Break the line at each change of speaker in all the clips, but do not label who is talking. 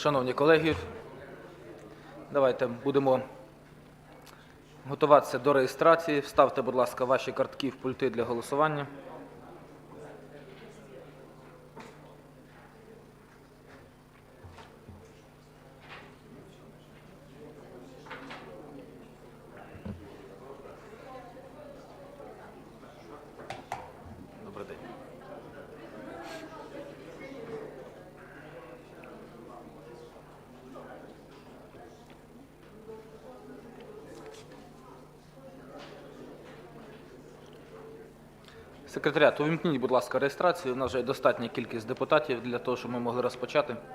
Шановні колеги, давайте будемо готуватися до реєстрації. Вставте, будь ласка, ваші картки в пульти для голосування. Секретаріат, увімкніть, будь ласка, реєстрацію. У нас вже достатня кількість депутатів для того, щоб ми могли розпочати. –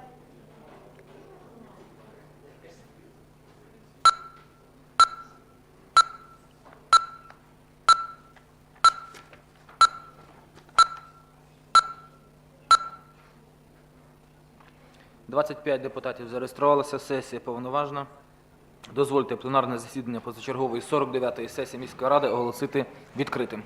25 депутатів зареєструвалися, сесія повноважна. Дозвольте пленарне засідання позачергової 49-ї сесії міської ради оголосити відкритим.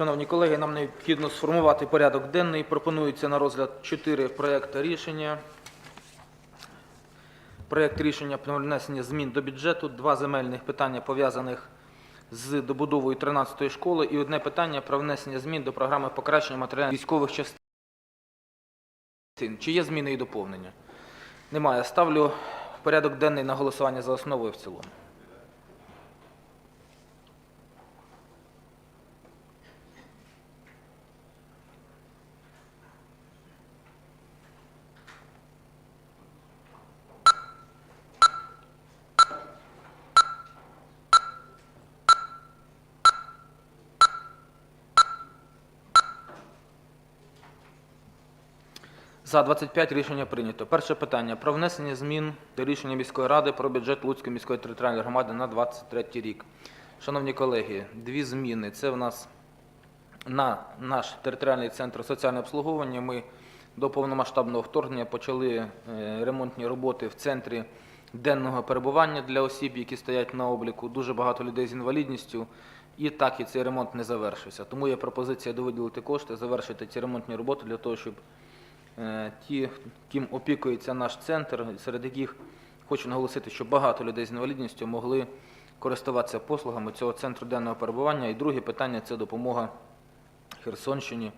Шановні колеги, нам необхідно сформувати порядок денний. Пропонується на розгляд чотири проекти рішення. Проект рішення про внесення змін до бюджету, два земельних питання пов'язаних з добудовою 13-ї школи і одне питання про внесення змін до програми покращення матеріалів військових частин. Чи є зміни і доповнення? Немає. Ставлю порядок денний на голосування за основу і в цілому. За 25 рішення прийнято. Перше питання про внесення змін до рішення міської ради про бюджет Луцької міської територіальної громади на 23 рік. Шановні колеги, дві зміни. Це в нас на наш територіальний центр соціального обслуговування. Ми до повномасштабного вторгнення почали е, ремонтні роботи в центрі денного перебування для осіб, які стоять на обліку. Дуже багато людей з інвалідністю. І так і цей ремонт не завершився. Тому є пропозиція довиділити кошти, завершити ці ремонтні роботи для того, щоб ті, ким опікується наш центр, серед яких хочу наголосити, що багато людей з інвалідністю могли користуватися послугами цього центру денного перебування. І друге питання це допомога Херсонщині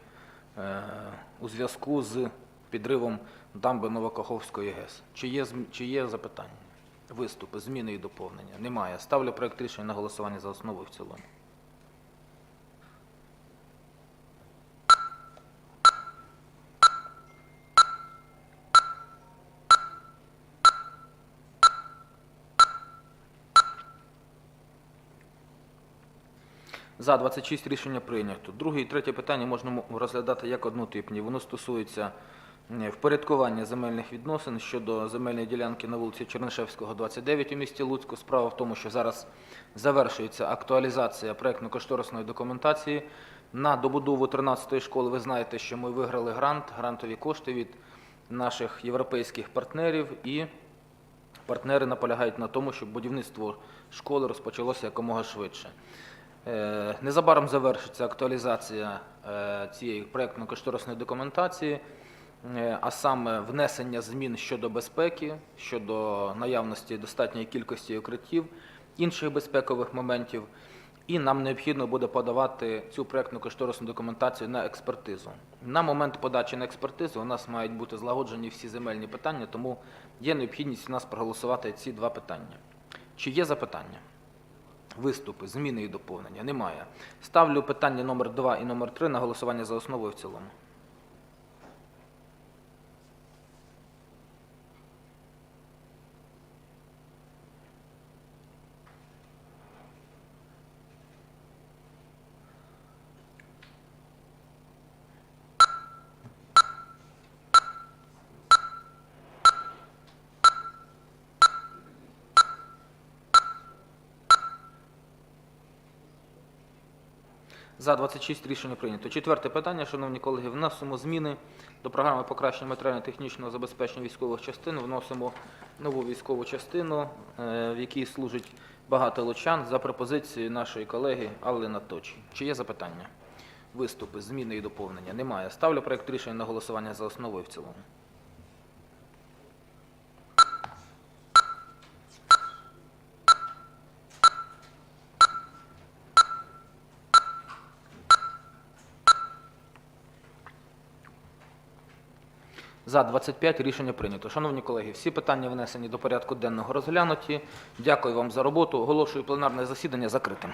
е, у зв'язку з підривом дамби Новокаховської ГЕС. Чи є, чи є запитання? Виступи, зміни і доповнення? Немає. Ставлю проект рішення на голосування за основу і в цілому. За 26 рішення прийнято. Друге і третє питання можна розглядати як однотипні. Воно стосується впорядкування земельних відносин щодо земельної ділянки на вулиці Чернишевського, 29 у місті Луцьку. Справа в тому, що зараз завершується актуалізація проєктно-кошторисної документації на добудову 13-ї школи. Ви знаєте, що ми виграли грант, грантові кошти від наших європейських партнерів і партнери наполягають на тому, щоб будівництво школи розпочалося якомога швидше. Е, Незабаром завершиться актуалізація е, цієї проєктно-кошторисної документації, е, а саме внесення змін щодо безпеки, щодо наявності достатньої кількості укриттів, інших безпекових моментів. І нам необхідно буде подавати цю проєктно-кошторисну документацію на експертизу. На момент подачі на експертизу у нас мають бути злагоджені всі земельні питання, тому є необхідність у нас проголосувати ці два питання. Чи є запитання? Виступи, зміни і доповнення? Немає. Ставлю питання номер 2 і номер 3 на голосування за основу і в цілому. За 26 рішення прийнято. Четверте питання, шановні колеги, вносимо зміни до програми покращення матеріально-технічного забезпечення військових частин. Вносимо нову військову частину, е, в якій служить багато лучан, за пропозицією нашої колеги Алли Наточі. Чи є запитання? Виступи, зміни і доповнення? Немає. Ставлю проект рішення на голосування за основу і в цілому. За 25 рішення прийнято. Шановні колеги, всі питання внесені до порядку денного розглянуті. Дякую вам за роботу. Оголошую пленарне засідання закритим.